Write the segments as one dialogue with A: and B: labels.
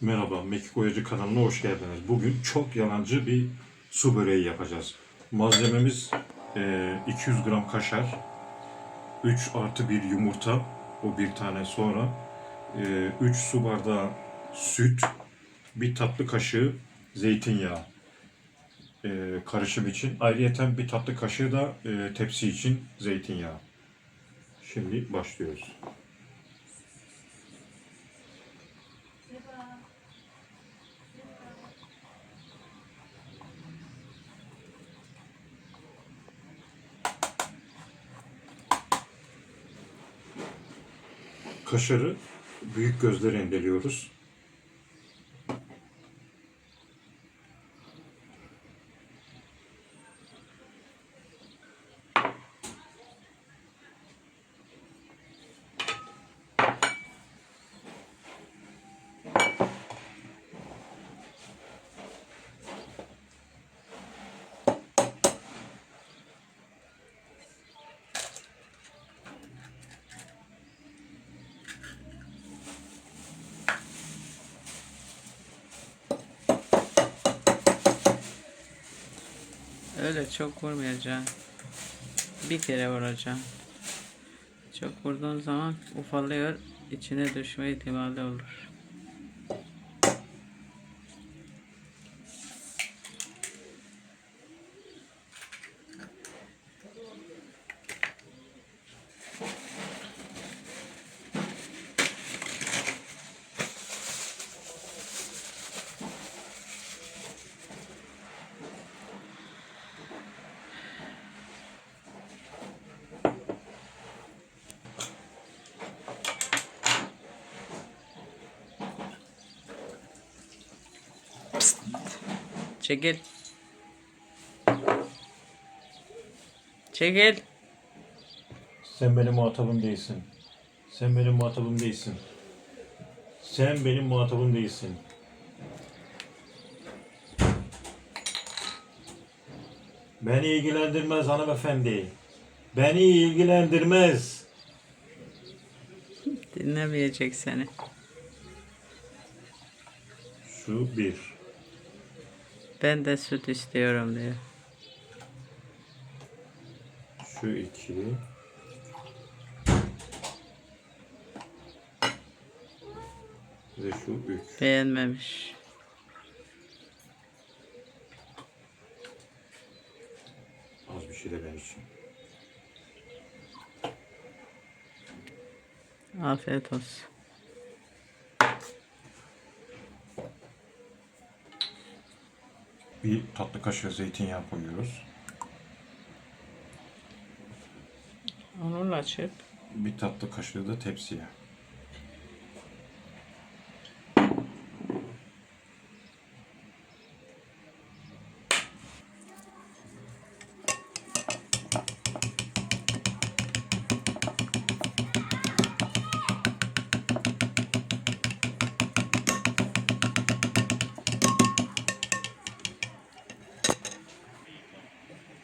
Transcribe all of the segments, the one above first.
A: Merhaba, Mekik Oyacı kanalına hoş geldiniz. Bugün çok yalancı bir su böreği yapacağız. Malzememiz eee, 200 gram kaşar, 3 artı 1 yumurta, o bir tane sonra, 3 su bardağı süt, bir tatlı kaşığı zeytinyağı eee, karışım için. Ayrıyeten bir tatlı kaşığı da eee, tepsi için zeytinyağı. Şimdi başlıyoruz. Kaşarı büyük gözle rendeliyoruz.
B: Öyle çok vurmayacaksın. Bir kere vuracaksın. Çok vurduğun zaman ufalıyor, içine düşme ihtimali olur. Çekil. Çekil.
A: Sen benim muhatabım değilsin. Sen benim muhatabım değilsin. Sen benim muhatabım değilsin. Beni ilgilendirmez hanımefendi. Beni ilgilendirmez.
B: Dinlemeyecek seni.
A: Şu bir.
B: Ben de süt istiyorum diyor.
A: Şu iki. Ve şu üç.
B: Beğenmemiş.
A: Az bir şey de için.
B: Afiyet olsun.
A: Bir tatlı kaşığı zeytinyağı koyuyoruz.
B: Onunla çırp.
A: Bir tatlı kaşığı da tepsiye.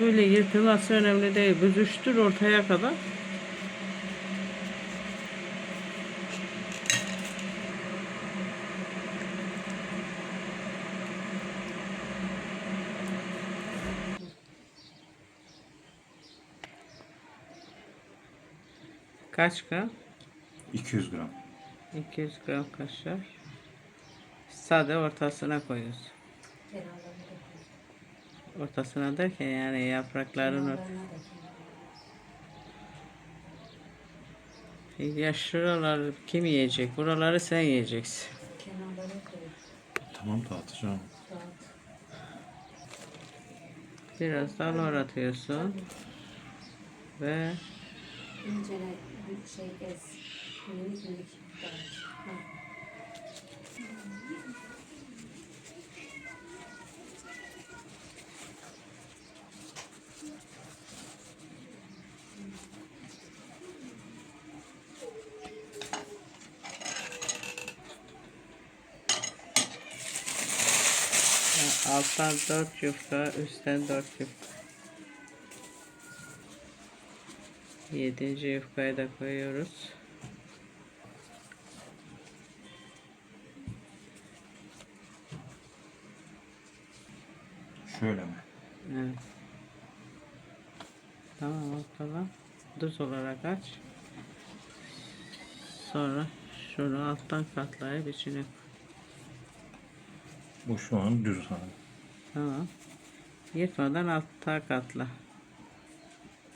B: Böyle yırtılması önemli değil. Büzüştür ortaya kadar. Kaç gram?
A: 200 gram.
B: 200 gram kaşar. Sade ortasına koyuyoruz. Ortasına derken yani yaprakların ort Ya şuraları kim yiyecek? Buraları sen yiyeceksin.
A: Tamam dağıtacağım.
B: Biraz daha lor atıyorsun. Ve
C: İncele bir şey ez. Minik minik dağıt.
B: Alttan 4 yufka, üstten 4 yufka. Yedinci yufkayı da koyuyoruz.
A: Şöyle mi?
B: Evet. Tamam ortadan düz olarak aç. Sonra şunu alttan katlayıp içine koy.
A: Bu şu an düz hanım.
B: Tamam. Yırtmadan altta katla.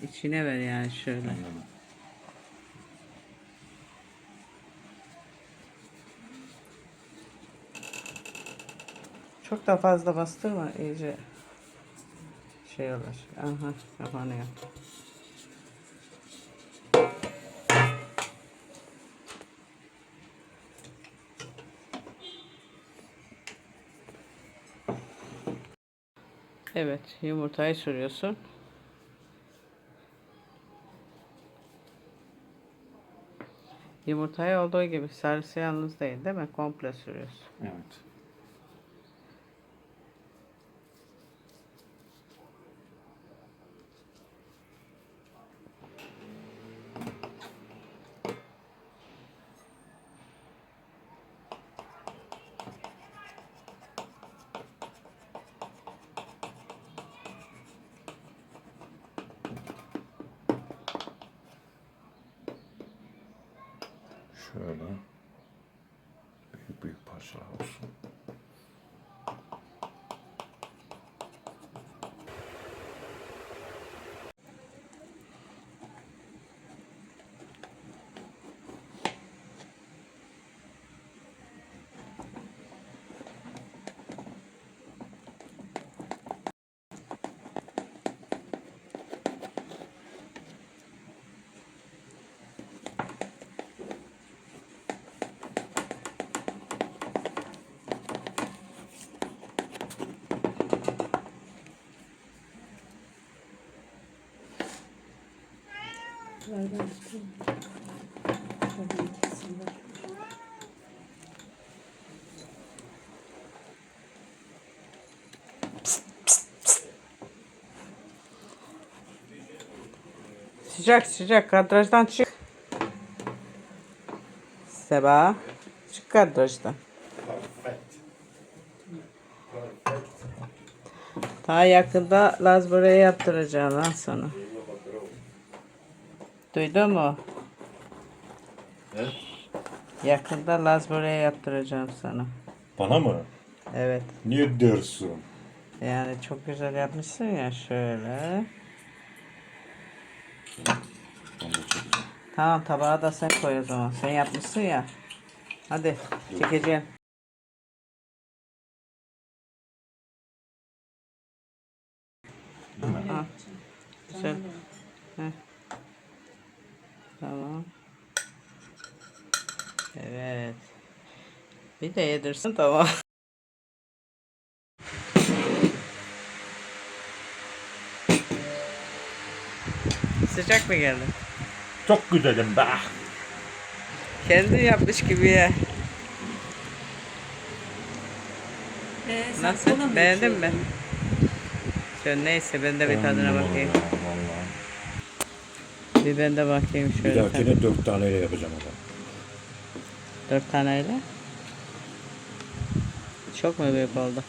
B: İçine ver yani şöyle.
A: Anladım.
B: Çok da fazla bastırma iyice şey olur. Aha kapanıyor. Evet yumurtayı sürüyorsun. Yumurtayı olduğu gibi sarısı yalnız değil değil mi? Komple sürüyorsun.
A: Evet. Şöyle büyük büyük parçalar olsun.
C: Nereden tutayım? İkisini ver.
B: Sıcak sıcak kadrajdan çık. Seba. Çık kadrajdan. Daha yakında Laz böreği yaptıracağım lan sana. Duydun mu?
A: Ne?
B: Yakında Laz böreği yaptıracağım sana.
A: Bana mı?
B: Evet.
A: Niye diyorsun?
B: Yani çok güzel yapmışsın ya şöyle. Tamam tabağa da sen koy o zaman. Sen yapmışsın ya. Hadi çekeceğim. Güzel. Tamam. Evet. Bir de yedirsin tamam. Sıcak mı geldi?
A: Çok güzelim be.
B: Kendi yapmış gibi ya.
C: Ee, sen
B: Nasıl? Beğendin mi?
C: içiyordun?
B: Şöyle neyse ben de bir tadına bakayım. Bir ben de bakayım
A: Bir
B: şöyle.
A: dahakine dört taneyle yapacağım ama.
B: Dört taneyle. Çok mu büyük oldu?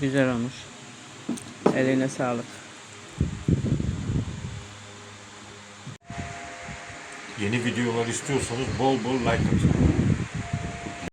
B: Güzel olmuş. Eline sağlık.
A: Yeni videolar istiyorsanız bol bol like atın.